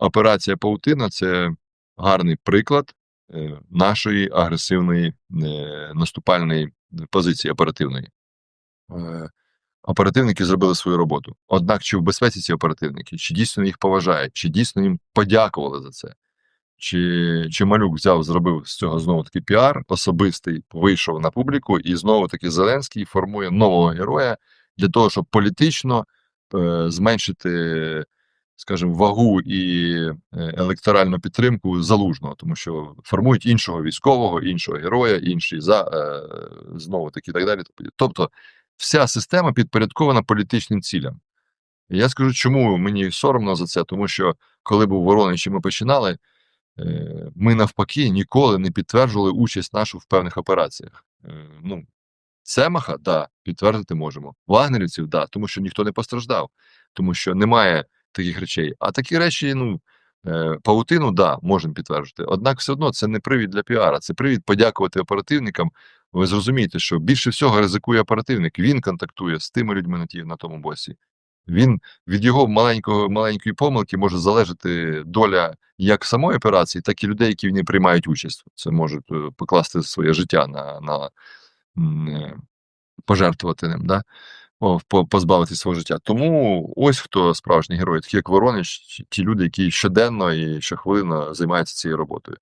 операція Паутина це гарний приклад е, нашої агресивної е, наступальної позиції оперативної. Е, Оперативники зробили свою роботу. Однак, чи в безпеці ці оперативники, чи дійсно їх поважають, чи дійсно їм подякували за це? Чи, чи малюк взяв, зробив з цього знову таки піар особистий, вийшов на публіку, і знову таки Зеленський формує нового героя для того, щоб політично е, зменшити, скажімо, вагу і е, електоральну підтримку залужного, тому що формують іншого військового, іншого героя, інший за е, знову таки так далі. Тобто, вся система підпорядкована політичним цілям. Я скажу, чому мені соромно за це, тому що коли був Воронеж і ми починали. Е, Ми навпаки ніколи не підтверджували участь нашу в певних операціях. Ну, Семаха, да, підтвердити можемо. Вагнерівців, да, тому що ніхто не постраждав, тому що немає таких речей. А такі речі, ну, е, паутину, да, можемо підтверджувати. Однак все одно це не привід для піара, це привід подякувати оперативникам. Ви зрозумієте, що більше всього ризикує оперативник. Він контактує з тими людьми на, ті, на тому боці. Він від його маленького маленької помилки може залежати доля як самої операції, так і людей, які в ній приймають участь. Це можуть е, покласти своє життя на, на е, пожертвувати ним, да? Позбавити свого життя. Тому ось хто справжній герой, такі як Воронеж, ті- люди, які щоденно і щохвилинно займаються цією роботою.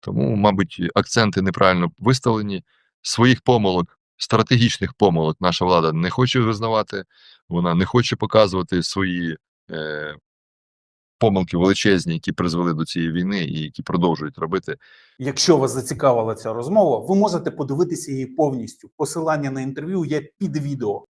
Тому, мабуть, акценти неправильно виставлені. Своїх помилок, стратегічних помилок наша влада не хоче визнавати, вона не хоче показувати свої е, помилки величезні, які призвели до цієї війни і які продовжують робити. Якщо вас зацікавила ця розмова, ви можете подивитися її повністю. Посилання на інтерв'ю є під відео.